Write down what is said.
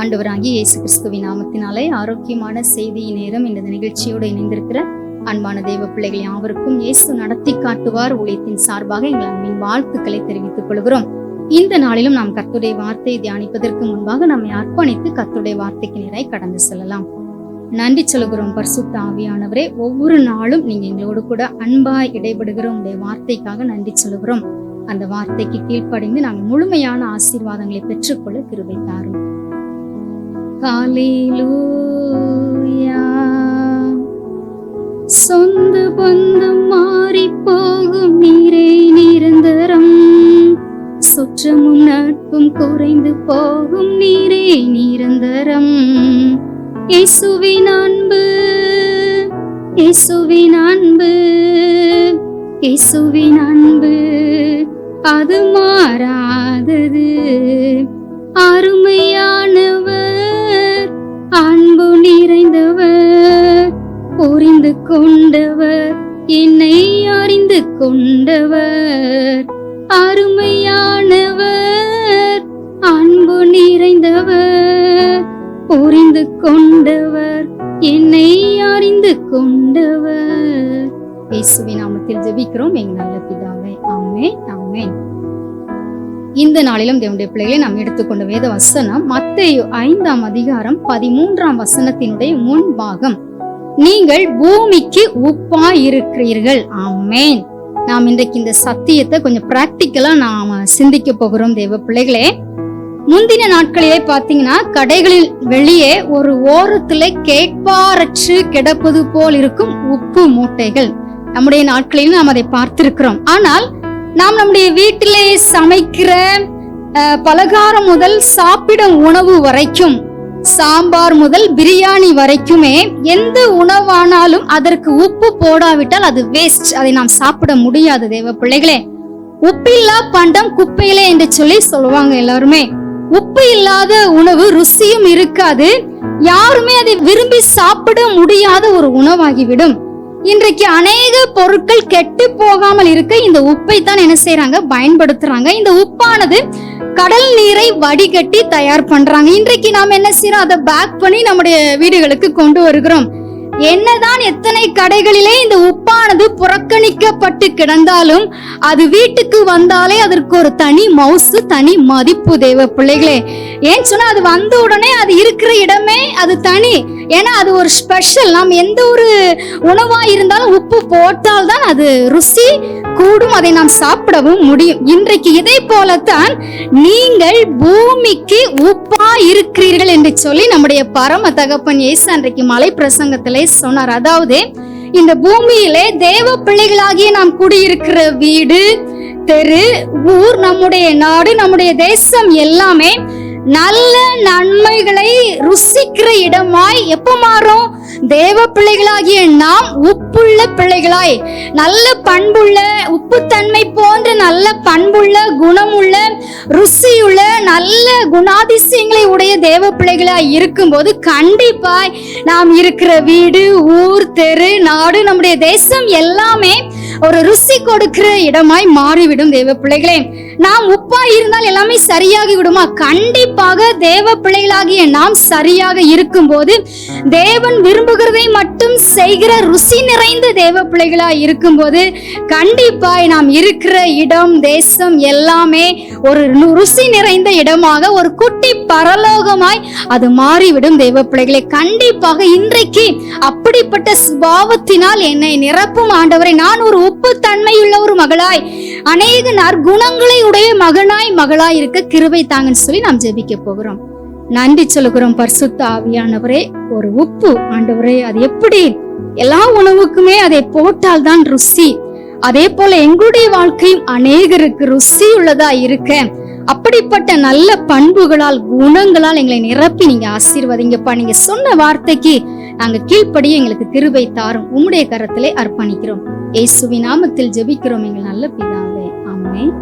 ஆண்டவராகிய இயேசு கிறிஸ்துவின் நாமத்தினாலே ஆரோக்கியமான செய்தியின் நேரம் இந்த நிகழ்ச்சியோடு இணைந்திருக்கிற அன்பான தெய்வ பிள்ளைகள் யாவருக்கும் இயேசு நடத்தி காட்டுவார் ஊழியத்தின் சார்பாக எங்கள் அன்பின் வாழ்த்துக்களை தெரிவித்துக் கொள்கிறோம். இந்த நாளிலும் நாம் கத்துடைய வார்த்தையை தியானிப்பதற்கு முன்பாக நம்மை அர்ப்பணித்து கத்துடைய வார்த்தைக்கு நிறை கடந்து செல்லலாம். நன்றி சொல்கிறோம் பரிசுத்த ஆவியானவரே. ஒவ்வொரு நாளும் நீங்க எங்களோடு கூட அன்பாய் இடைபடுகிற உங்களுடைய வார்த்தைக்காக நன்றி சொல்கிறோம். அந்த வார்த்தைக்கு கீழ்ப்படைந்து நாங்கள் முழுமையான ஆசீர்வாதங்களை பெற்றுக்கொள்ள கிருபை தாரும். ஹalleluya. சொந்த பந்தம் மாறி போகும் நீரே நிரந்தரம். சுற்றமும் நட்பும் குறைந்து போகும் நீரே நிரந்தரம். இயேசுவின் அன்பு இயேசுவின் அன்பு இயேசுவின் அன்பு. அது மாறாதது. அருமையா கொண்டவர் அருமையானவர் அன்பு நிறைந்தவர் புரிந்து கொண்டவர் என்னை அறிந்து கொண்டவர். இயேசுவின் நாமத்தில் ஜெபிக்கிறோம். எங்க நல்ல பிதாவே ஆமே ஆமே இந்த நாளிலும் தேவனுடைய பிள்ளைகளை நாம் எடுத்துக்கொண்ட வேத வசனம் மத்தேயு ஐந்தாம் அதிகாரம் பதிமூன்றாம் வசனத்தினுடைய முன்பாகம். நீங்கள் பூமிக்கு உப்பா இருக்கிறீர்கள் ஆமேன். நாம் இன்றைக்கு இந்த சத்தியத்தை கொஞ்சம் ப்ராக்டிக்கலாக நாம சிந்திக்க போகிறோம் தேவ பிள்ளைகளே. முந்தின நாட்களிலே பாத்தீங்கன்னா கடைகளில் வெளியே ஒரு ஓரத்துல கேட்பாரற்று கிடப்பது போல் இருக்கும் உப்பு மூட்டைகள். நம்முடைய நாட்களில் நாம் அதை பார்த்திருக்கிறோம். ஆனால் நாம் நம்முடைய வீட்டிலே சமைக்கிற பலகாரம் முதல் சாப்பிடும் உணவு வரைக்கும் சாம்பார் முதல் பிரியாணி வரைக்குமே எந்த உணவானாலும் அதற்கு உப்பு போடாவிட்டால் அது வேஸ்ட் அதை நாம் சாப்பிட முடியாது தேவ பிள்ளைகளே. உப்பில்லா பண்டம் குப்பையிலே என்று சொல்லி சொல்லுவாங்க எல்லாருமே. உப்பு இல்லாத உணவு ருசியும் இருக்காது. யாருமே அதை விரும்பி சாப்பிட முடியாத ஒரு உணவாகிவிடும். இன்றைக்கு அநேக பொருட்கள் கெட்டு போகாமல் இருக்க இந்த உப்பை தான் என்ன செய்யறாங்க பயன்படுத்துறாங்க. இந்த உப்பானது கடல் நீரை வடிகட்டி தயார் பண்றாங்க. இன்றைக்கு நாம் என்ன செய்யறோம் அதை பேக் பண்ணி நம்முடைய வீடுகளுக்கு கொண்டு வருகிறோம். என்னதான் எத்தனை கடைகளிலே இந்த உப்பானது புறக்கணிக்கப்பட்டு கிடந்தாலும் அது வீட்டுக்கு வந்தாலே அதற்கு ஒரு தனி மவுசு தனி மதிப்பு தேவ பிள்ளைகளே. ஏன் சொன்னா அது வந்த உடனே அது இருக்கிற இடமே அது தனி. ஏன்னா அது ஒரு ஸ்பெஷல் நாம் எந்த ஒரு உணவா இருந்தாலும் உப்பு போட்டால் தான் அது ருசி கூடும் அதை நாம் சாப்பிடவும் முடியும். இன்றைக்கு இதை போலத்தான் நீங்கள் பூமிக்கு உப்பா இருக்கிறீர்கள் என்று சொல்லி நம்முடைய பரம தகப்பன் இயேசு அன்றைக்கு மலை பிரசங்கத்திலே சொன்னார். அதாவது இந்த பூமியிலே தேவ பிள்ளைகளாகிய நாம் குடியிருக்கிற வீடு தெரு ஊர் நம்முடைய நாடு நம்முடைய தேசம் எல்லாமே நல்ல நன்மைகளை ருசிக்கிற இடமாய் எப்ப மாறும்? தேவ பிள்ளைகளாகிய நாம் உப்புள்ள பிள்ளைகளாய். நல்ல பண்புள்ள உப்புத்தன்மை போன்ற நல்ல பண்புள்ள குணமுள்ள ருசியுள்ள நல்ல குணாதிசயங்களை உடைய தேவ பிள்ளைகளாய் இருக்கும்போது கண்டிப்பாய் நாம் இருக்கிற வீடு ஊர் தெரு நாடு நம்முடைய தேசம் எல்லாமே ஒரு ருசி கொடுக்கிற இடமாய் மாறிவிடும் தேவ பிள்ளைகளே. நாம் உப்பா இருந்தால் எல்லாமே சரியாகி விடுமா? கண்டிப்பாக தேவ பிள்ளைகளாகிய நாம் சரியாக இருக்கும்போது தேவன் விரும்புகிறதை மட்டும் செய்கிற ருசி நிறைந்த தேவ இருக்கும் போது கண்டிப்பாய் நாம் இருக்கிற இடம் தேசம் எல்லாமே ஒரு ருசி நிறைந்த இடமாக ஒரு குட்டி பரலோகமாய் அது மாறிவிடும். தேவ பிள்ளைகளே கண்டிப்பாக இன்றைக்கு அப்படிப்பட்ட சுபாவத்தினால் என்னை நிரப்பும் ஆண்டவரை. நான் ஒரு உப்பு தன்மையுள்ள ஒரு மகளாய் அநேக நற்குணங்களை உடைய மகனாய் மகளாய் இருக்க கிருவை தாங்கன்னு சொல்லி நாம் ஜெபிக்க போகிறோம். நன்றி சொல்லுகிறோம் பரிசுத்த ஆவியானவரே. ஒரு உப்பு ஆண்டவரே அது எப்படி? எல்லா உணவுக்குமே அதை போட்டால் தான் ருசி. அதே போல எங்களுடைய வாழ்க்கையும் அநேகருக்கு ருசி உள்ளதா இருக்க. அப்படிப்பட்ட நல்ல பண்புகளால் குணங்களால் எங்களை நிரப்பி நீங்க ஆசீர்வதிங்கப்பா. நீங்க சொன்ன வார்த்தைக்கு நாங்க கீழ்ப்படியே எங்களுக்கு கிருபை தாரும். உம்முடைய கரத்திலே அர்ப்பணிக்கிறோம். இயேசுவின் நாமத்தில் ஜெபிக்கிறோம். எங்கள் நல்ல பிதாவே. ஆமென்